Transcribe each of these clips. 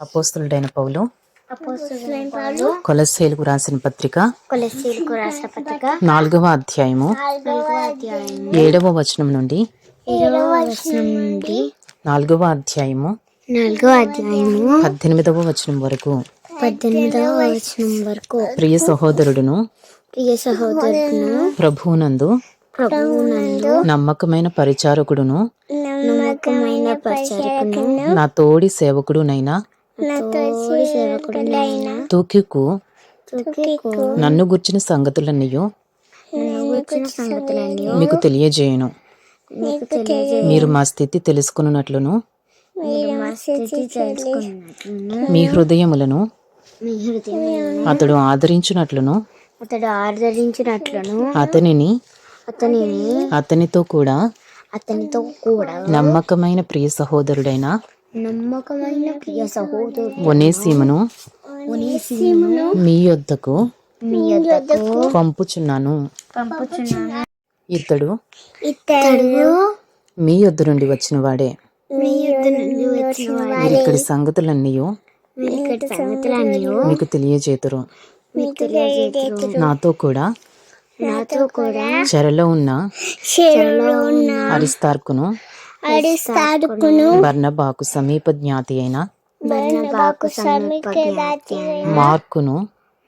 అపోస్తులుడైన పౌలు. కొలస్సేలకు రాసిన పత్రిక. రాసిన పత్రిక. నాలుగవ అధ్యాయము. ఏడవ వచనం నుండి. ఏడవ వచనం నుండి. నాలుగవ అధ్యాయము. నాలుగవ అధ్యాయము. పద్దెనిమిదవ వచనం వరకు. పద్దెనిమిదవ వచనం వరకు. ప్రియ సహోదరుడును. ప్రియ సహోదరుడును. ప్రభువునందు. ప్రభువునందు. నమ్మకమైన పరిచారకుడును. నమ్మకమైన పరిచయకును నా తోడి సేవకుడునైన. తూకికు తుకికు నన్ను గుర్చిన సంగతులన్నయూ మీకు తెలియజేయను. మీరు మా స్థితి తెలుసుకున్నట్లును? మీరు మా స్థితి తెలుసుకున్నట్లును. మీ హృదయములను అతడు ఆదరించునట్లును? అతడు ఆదరించినట్లును. అతనిని అతనిని అతనితో కూడా అతనితో కూడా నమ్మకమైన ప్రియ సహోదరుడైన నమ్మకమైన ప్రియ సహోదరుడు ఒనేసీమును ఒనేసిమును మీ యొద్దకు మీ యొద్దకు పంపుచున్నాను. పంపుచున్నాను. ఇతడు ఇతడు మీ యొద్ద నుండి వచ్చిన వాడే మీ యొద్ద నుండి వచ్చిన వాడు మీరు ఇక్కడి సంగతులన్నీ ఇక్కడ సంగతులన్నీ మీకు తెలియజేతురు. మీకు తెలియజేతురు. నాతో కూడా నాతో కూడా చెరలో ఉన్న చెరలో ఉన్న అరిస్తార్కును అడిస్తాడుకును. బర్నబాకు సమీప జ్ఞాతి అయిన బర్నబాకు సమీప మార్కును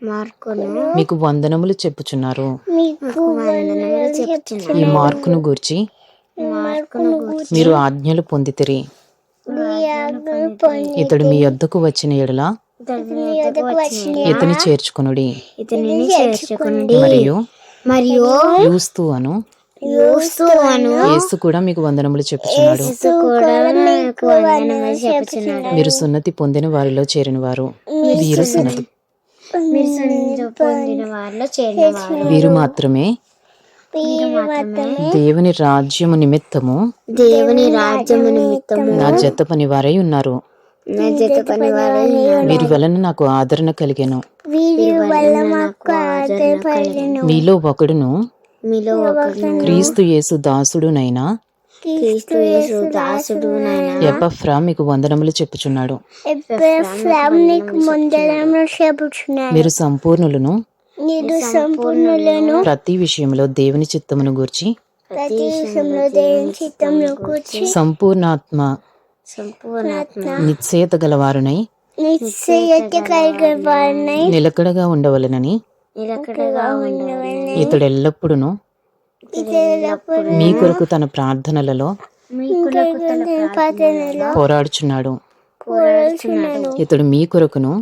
మార్కును మీకు వందనములు చెప్పుచున్నారు. మీకు వందనములు చెప్తున్నాను ఈ మార్కును గూర్చి మార్కును మీరు ఆజ్ఞలు పొందితిరి. ఇతడు మీ యొద్దకు వచ్చిన ఎడల ఇతని చేర్చుకునుడి. ఇతనిని మరియు మరియు యూస్తు అను యేసు కూడా మీకు వందనములు చెప్పుచున్నాడు. కూడా మీకు వందనములు చెప్పుచున్నాడు. మీరు సున్నతి పొందిన వారిలో చేరిన వారు వీరు సున్నతి మీరు సంజ పొందిన వారిలో చేరిన వారు వీరు మాత్రమే దేవుని రాజ్యము నిమిత్తము దేవుని రాజ్యము నిమిత్తము నా జత పని వారై ఉన్నారు. వారు వలన నాకు ఆదరణ కలిగెను. వీరి వల్ల మాకు ఆదరణ కలిగెను. మీలో ఒకడును మీలో క్రీస్తు యేసు దాసుడునైనా? ఎపఫ్రా మీకు వందనములు చెప్పుచున్నాడు. మీరు సంపూర్ణులను? ప్రతి విషయంలో దేవుని చిత్తమును గూర్చి? సంపూర్ణాత్మ. సంపూర్ణాత్మ. నిశ్చయత గలవారునై? నిశ్చయత కలిగిన వారినై? నిలకడగా ఉండవలెనని? నిలకడగా ఉండవలని ఇతడు ఎల్లప్పుడూ మీ కొరకు తన ప్రార్థనలలో పోరాడుచున్నాడు. ఇతడు మీ కొరకును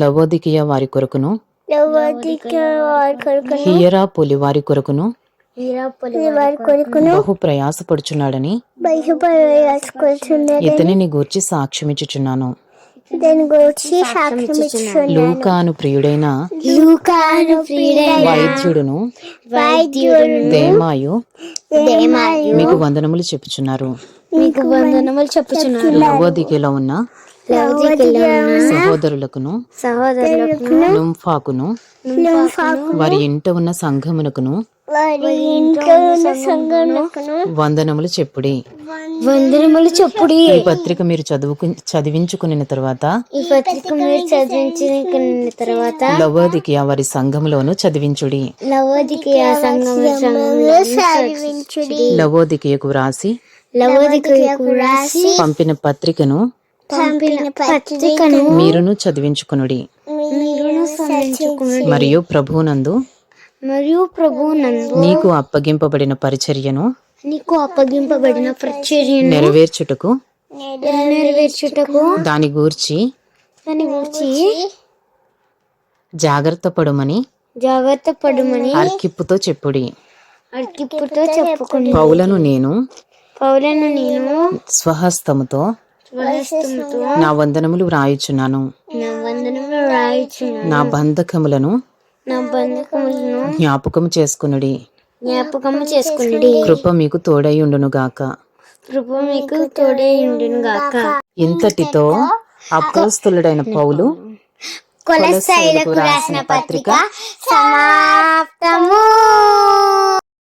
లవోదికియ వారి కొరకును లవదిక వారి కొరకును హియరా పొలి వారి కొరకును బహు ప్రయాసపడుచున్నాడని ఇతనిని గూర్చి సాక్ష్యమిచ్చుచున్నాను. దాని గురించి సాక్ష్యం ఇస్తున్నాను లూకాను ప్రియుడైన లూకాను ప్రియుడైన వైద్యుడును వైద్యుడు దేమాయు దేమాయు మీకు వందనములు చెప్పుచున్నారు. మీకు వందనములు చెప్పుచున్నారు. లవోదికిలో ఉన్న సహోదరులకును సహోదరులకు వారి ఇంట ఉన్న సంఘమునకును వందనములు చెప్పుడి. వందనములు చెప్పుడి. ఈ పత్రిక మీరు చదువుకు చదివించుకున్న తర్వాత ఈ పత్రిక మీరు చదివించిన తర్వాత లవోదికియ వారి సంఘములోను చదివించుడి. లవోదికి ఆ సంఘంలో చదివించుడి లవోదికియకు వ్రాసి లవోదికకు రాసి పంపిన పత్రికను పంపిన పత్రికను మీరును చదివించుకునుడి. మీరును మరియు ప్రభువునందు మరియు ప్రభు నీకు అప్పగింపబడిన పరిచర్యను నీకు అప్పగింపబడిన ప్రచర్యను నెరవేర్చుటకు నెరవేర్చుటకు దాని గూర్చి దాని గురించి జాగ్రత్త పడుమని జాగ్రత్త పడమని అర్కిప్పుతో చెప్పుడి. అర్కిప్పుతో చెప్పుకుని పౌలను నేను పౌలను నేను స్వహస్తముతో స్వహస్తముతో నా వందనములు వ్రాయుచున్నాను. నా వందనములు రాయిచున్నాను నా బంధకములను నా బంధకములను జ్ఞాపకము చేసుకునుడి. జ్ఞాపకము చేసుకుని కృప మీకు తోడై ఉండునుగాక కృప మీకు తోడే ఉండును గాక. ఇంతటితో అపోస్తులుడైన పౌలు కొలసైలకు రాసిన పత్రిక సమాప్తము.